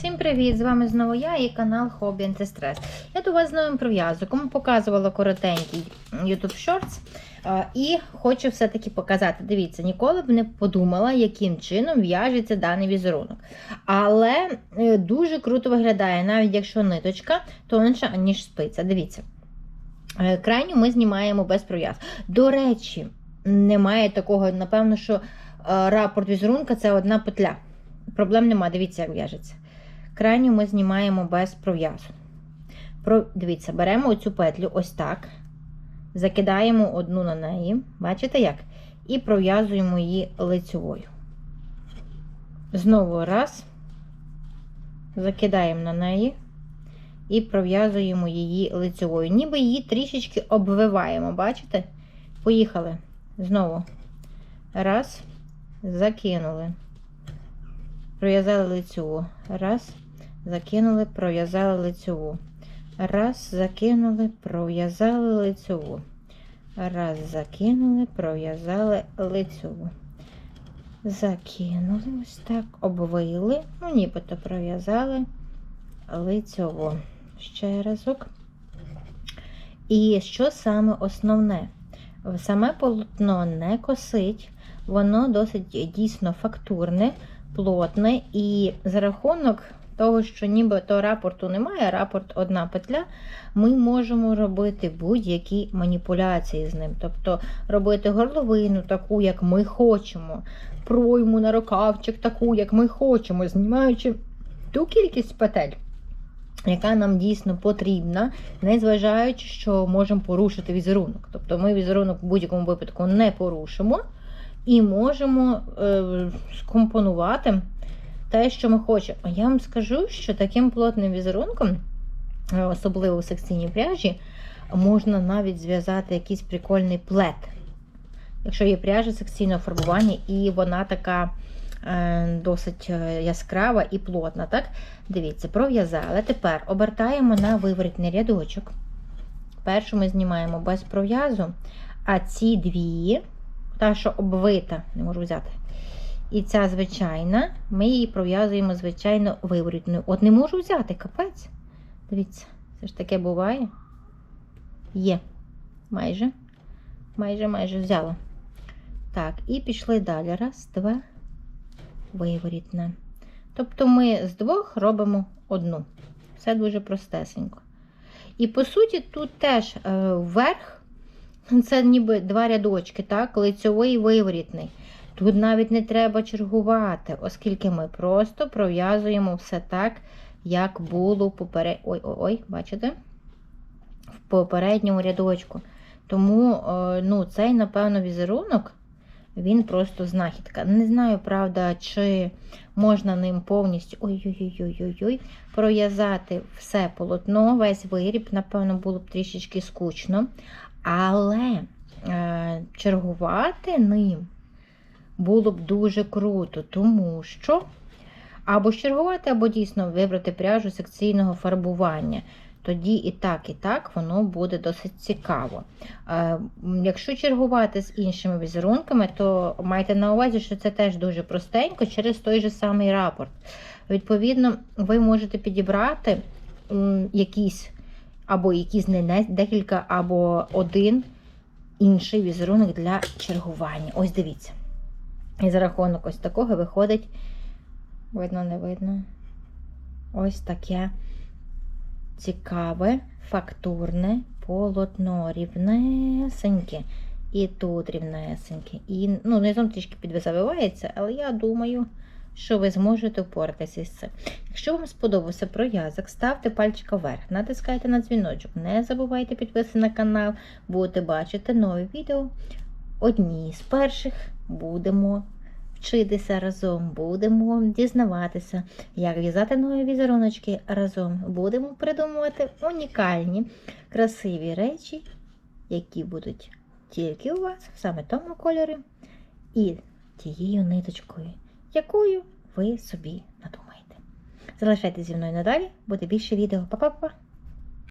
Всім привіт! З вами знову я і канал Хобі Антистрес. Я до вас з новим прив'язоком показувала коротенький YouTube Shorts. І хочу все-таки показати. Дивіться, ніколи б не подумала, яким чином в'яжеться даний візерунок. Але е, дуже круто виглядає, навіть якщо ниточка тонша, ніж спиця. Дивіться. Е, Крайню ми знімаємо без пров'яз. До речі, немає такого, напевно, що е, рапорт візерунка це одна петля. Проблем нема, дивіться, як в'яжеться. Крайню ми знімаємо без пров'язу. Про... Дивіться, беремо оцю петлю ось так. Закидаємо одну на неї. Бачите як? І пров'язуємо її лицьовою. Знову раз. Закидаємо на неї. І пров'язуємо її лицьовою. Ніби її трішечки обвиваємо, бачите? Поїхали. Знову. Раз. Закинули. Пров'язали лицьову. Раз. Закинули, пров'язали лицьову. Раз, закинули, пров'язали лицьову. Раз, закинули, пров'язали лицьову. Закинули ось так, обвили, ну, нібито пров'язали лицьову. Ще разок. І що саме основне? Саме полотно не косить, воно досить дійсно фактурне, плотне, і за рахунок того, що нібито рапорту немає, рапорт одна петля, ми можемо робити будь-які маніпуляції з ним. Тобто робити горловину таку, як ми хочемо, пройму на рукавчик таку, як ми хочемо, знімаючи ту кількість петель. Яка нам дійсно потрібна, незважаючи, що можемо порушити візерунок. Тобто ми візерунок в будь-якому випадку не порушимо і можемо е, скомпонувати те, що ми хочемо. А я вам скажу, що таким плотним візерунком, е, особливо у секційній пряжі, можна навіть зв'язати якийсь прикольний плет. Якщо є пряжа секційного фарбування, і вона така е, досить е, яскрава і плотна. так? Дивіться, пров'язали. Тепер обертаємо на виворітний рядочок. Першу ми знімаємо без пров'язу, а ці дві, та, що обвита, не можу взяти. І ця звичайна, ми її пров'язуємо, звичайно, виворітною. От не можу взяти, капець. Дивіться, це ж таке буває. Є. Майже. Майже, майже взяла. Так, і пішли далі. Раз, два, виворітна. Тобто ми з двох робимо одну. Все дуже простесенько. І по суті, тут теж е, вверх, це ніби два рядочки, так, лицьовий і виворітний. Тут навіть не треба чергувати, оскільки ми просто пров'язуємо все так, як було поперед... ой, ой, ой, бачите? В попередньому рядочку. Тому е, ну, цей, напевно, візерунок, він просто знахідка. Не знаю, правда, чи можна ним повністю ой-ой-ой-ой-ой, пров'язати все полотно, весь виріб, напевно, було б трішечки скучно. Але е, чергувати ним було б дуже круто, тому що або чергувати, або дійсно вибрати пряжу секційного фарбування. Тоді і так, і так воно буде досить цікаво. Е, Якщо чергувати з іншими візерунками, то майте на увазі, що це теж дуже простенько через той же самий рапорт. Відповідно, ви можете підібрати якісь або якісь не декілька, або один інший візерунок для чергування. Ось дивіться. І за рахунок ось такого виходить, видно, не видно, ось таке цікаве, фактурне полотно, рівнесеньке. І тут рівнесеньке. І ну, низом трішки підвисавивається, але я думаю, що ви зможете впоратися з цим. Якщо вам сподобався проязок, ставте пальчика вверх, натискайте на дзвіночок. Не забувайте підписати на канал, будете бачити нові відео. Одні з перших будемо вчитися разом, будемо дізнаватися, як в'язати нові візеруночки разом. Будемо придумувати унікальні, красиві речі, які будуть тільки у вас, саме тому кольорі, і тією ниточкою, якою ви собі надумаєте. Залишайтеся зі мною надалі, буде більше відео. Па-па-па!